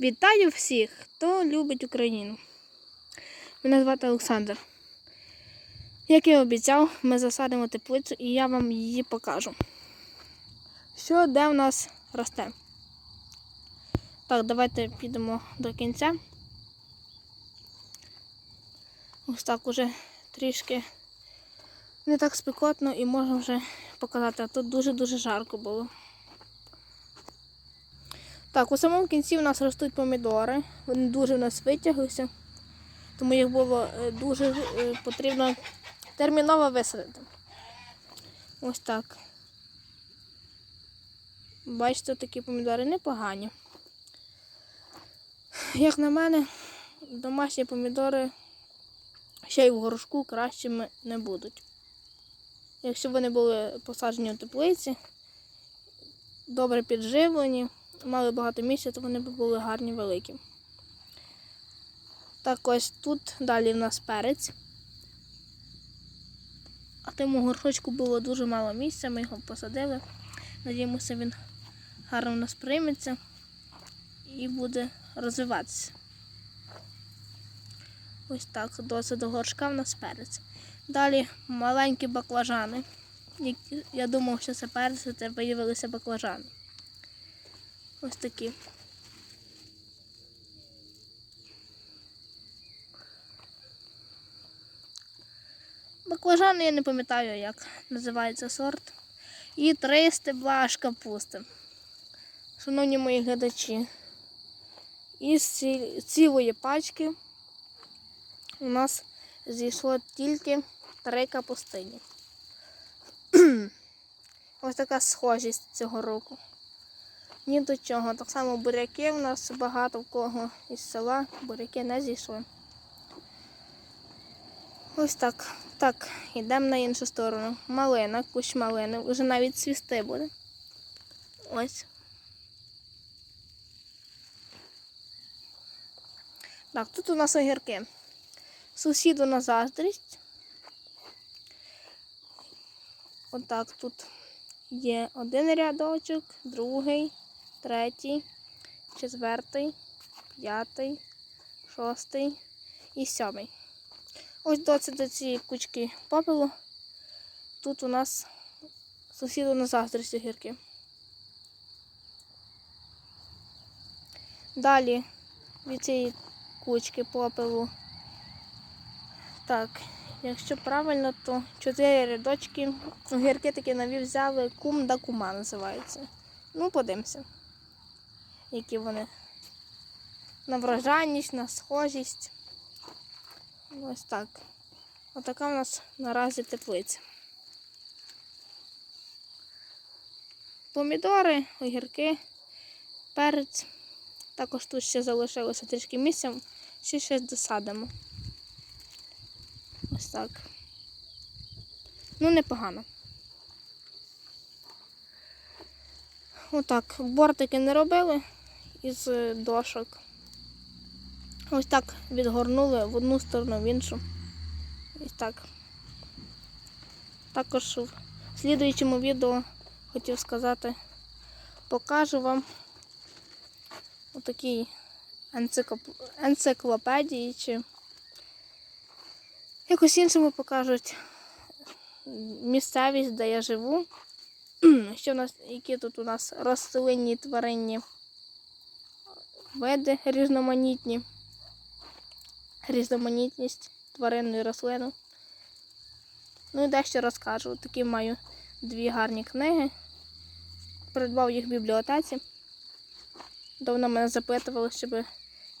Вітаю всіх, хто любить Україну. Мене звати Олександр. Як і обіцяв, ми засадимо теплицю і я вам її покажу. Що де в нас росте? Так, давайте підемо до кінця. Ось так уже трішки не так спекотно і можна вже показати. А тут дуже-дуже жарко було. Так, у самому кінці в нас ростуть помідори. Вони дуже в нас витяглися, тому їх було е, дуже е, потрібно терміново висадити. Ось так. Бачите, такі помідори непогані. Як на мене, домашні помідори ще й в горшку кращими не будуть. Якщо вони були посаджені у теплиці, добре підживлені, мали багато місця, то вони б були гарні великі. Так ось тут далі в нас перець. А тому горшочку було дуже мало місця, ми його посадили. Надіємося, він гарно у нас прийметься і буде розвиватися. Ось так, досить до горшка в нас перець. Далі маленькі баклажани. Я думав, що це перець, це виявилися баклажани. Ось такі. Баклажани я не пам'ятаю, як називається сорт. І три стебла аж капусти. Шановні мої глядачі, із ці- цілої пачки у нас зійшло тільки три капустині. Ось така схожість цього року. Ні до чого. Так само буряки у нас багато в кого із села буряки не зійшли. Ось так. Так, йдемо на іншу сторону. Малина, кущ малини, вже навіть цвісти буде. Ось. Так, тут у нас огірки. Сусіду на заздрість. Отак тут є один рядочок, другий, третій, четвертий, п'ятий, шостий і сьомий. Ось досить до цієї кучки попелу. Тут у нас сусіду на заздрість огірки. Далі від цієї кучки попелу. Так, якщо правильно, то чотири рядочки. Огірки такі нові взяли, кум да кума називається. Ну, подивимося, які вони. На врожайність, на схожість. Ось так. Отака у нас наразі теплиця. Помідори, огірки, перець. Також тут ще залишилося трішки місця, ще щось досадимо. Ось так. Ну, непогано. Отак. Бортики не робили із е, дошок. Ось так відгорнули в одну сторону, в іншу. Ось так. Також в слідуючому відео хотів сказати, покажу вам енциклоп- енциклопедії чи якось іншому покажуть місцевість, де я живу. Що в нас, які тут у нас рослинні тваринні види різноманітні різноманітність тваринної рослини. Ну і дещо розкажу. Такі маю дві гарні книги. Придбав їх в бібліотеці. Давно мене запитували, щоб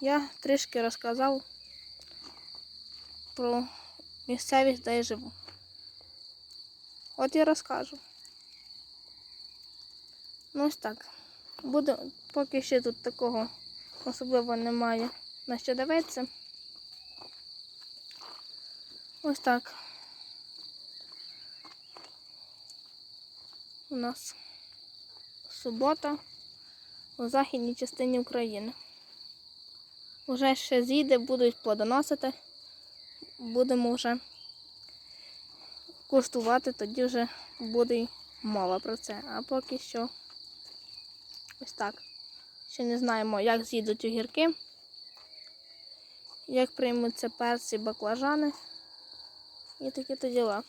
я трішки розказав про місцевість, де я живу. От я розкажу. Ну ось так. Буде, поки ще тут такого особливо немає на що дивитися. Ось так. У нас субота у західній частині України. Уже ще зійде, будуть плодоносити. Будемо вже куштувати, тоді вже буде мова про це. А поки що ось так. Ще не знаємо, як з'їдуть огірки, як приймуться перці, баклажани. І такі то діла.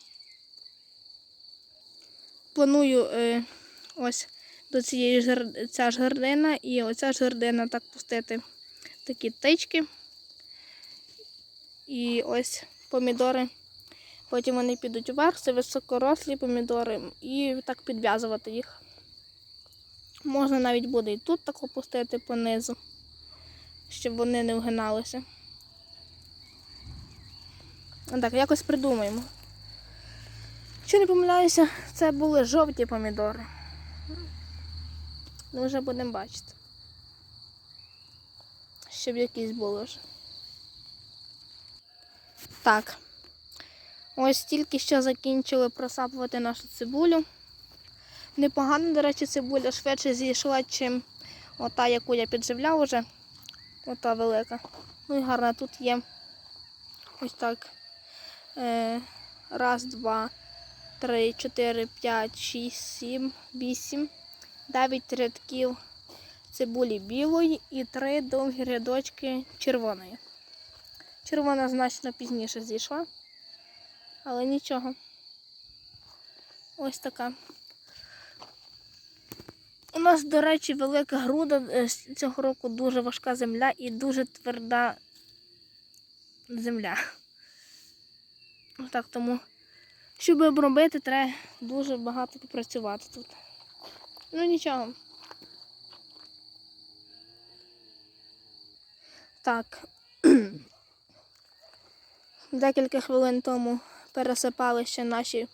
Планую е, ось до цієї ж гар- ця ж гардина і оця ж гардина так пустити такі тички. І ось помідори. Потім вони підуть вверх, це високорослі помідори, і так підв'язувати їх. Можна навіть буде і тут так опустити понизу, щоб вони не вгиналися. Так, якось придумаємо. Якщо не помиляюся, це були жовті помідори. Ну, вже будемо бачити. Щоб якісь були вже. Так. Ось тільки що закінчили просапувати нашу цибулю. Непогано, до речі, цибуля швидше зійшла, чим ота, яку я підживляв уже. Ота велика. Ну і гарна тут є. Ось так. Е, раз, два, три, чотири, п'ять, шість, сім, вісім, дев'ять рядків цибулі білої і три довгі рядочки червоної. Червона значно пізніше зійшла, але нічого. Ось така. Нас, до речі, велика груда е, цього року дуже важка земля і дуже тверда земля. Так, тому, щоб обробити, треба дуже багато попрацювати тут. Ну нічого. Так. Декілька хвилин тому пересипали ще наші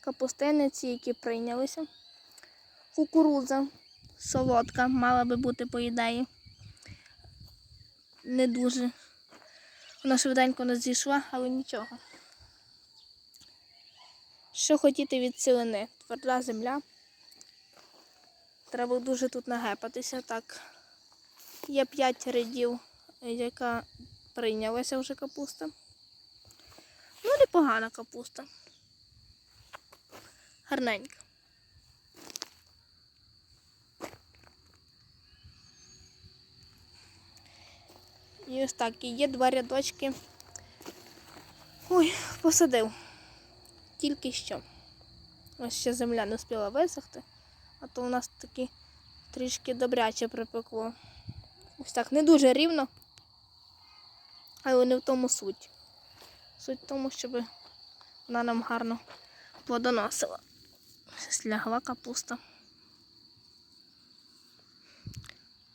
капустиниці, які прийнялися. Кукурудза солодка, мала би бути по ідеї. Не дуже. Вона швиденько не зійшла, але нічого. Що хотіти від цілини? Тверда земля. Треба дуже тут нагепатися. Так. Є 5 рядів, яка прийнялася вже капуста. Ну, непогана капуста. Гарненька. І ось так, і є два рядочки. Ой, посадив. Тільки що. Ось ще земля не встигла висохти, а то у нас таки трішки добряче припекло. Ось так, не дуже рівно, але не в тому суть. Суть в тому, щоб вона нам гарно плодоносила. Щось лягла капуста.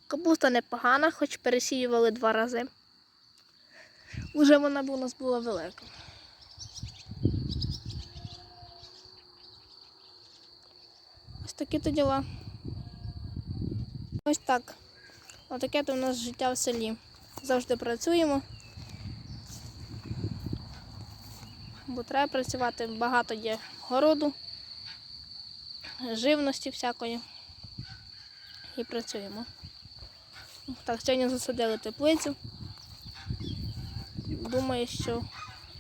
Капуста непогана, хоч пересіювали два рази. Уже вона у нас була велика. Ось такі то діла. Ось так. Отаке то у нас життя в селі. Завжди працюємо. Бо треба працювати, багато є городу, живності всякої. І працюємо. Так, сьогодні засадили теплицю. Думаю, що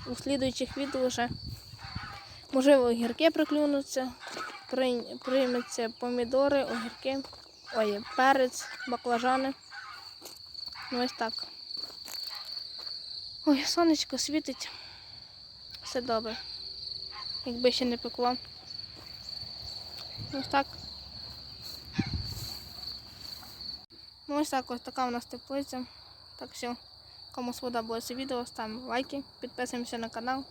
у слідуючих відео вже можливо огірки приклюнуться, прийм- прийметься помідори, огірки, ой, перець, баклажани. Ну ось так. Ой, сонечко світить. Все добре. Якби ще не пекло. Ось так. Ну ось так ось така у нас теплиця. Так що, кому сподобалося відео, ставимо лайки, підписуємося на канал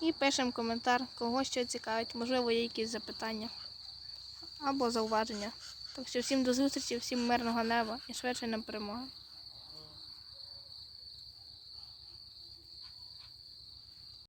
і пишемо коментар, кого що цікавить, можливо, є якісь запитання або зауваження. Так що всім до зустрічі, всім мирного неба і швидше нам перемоги.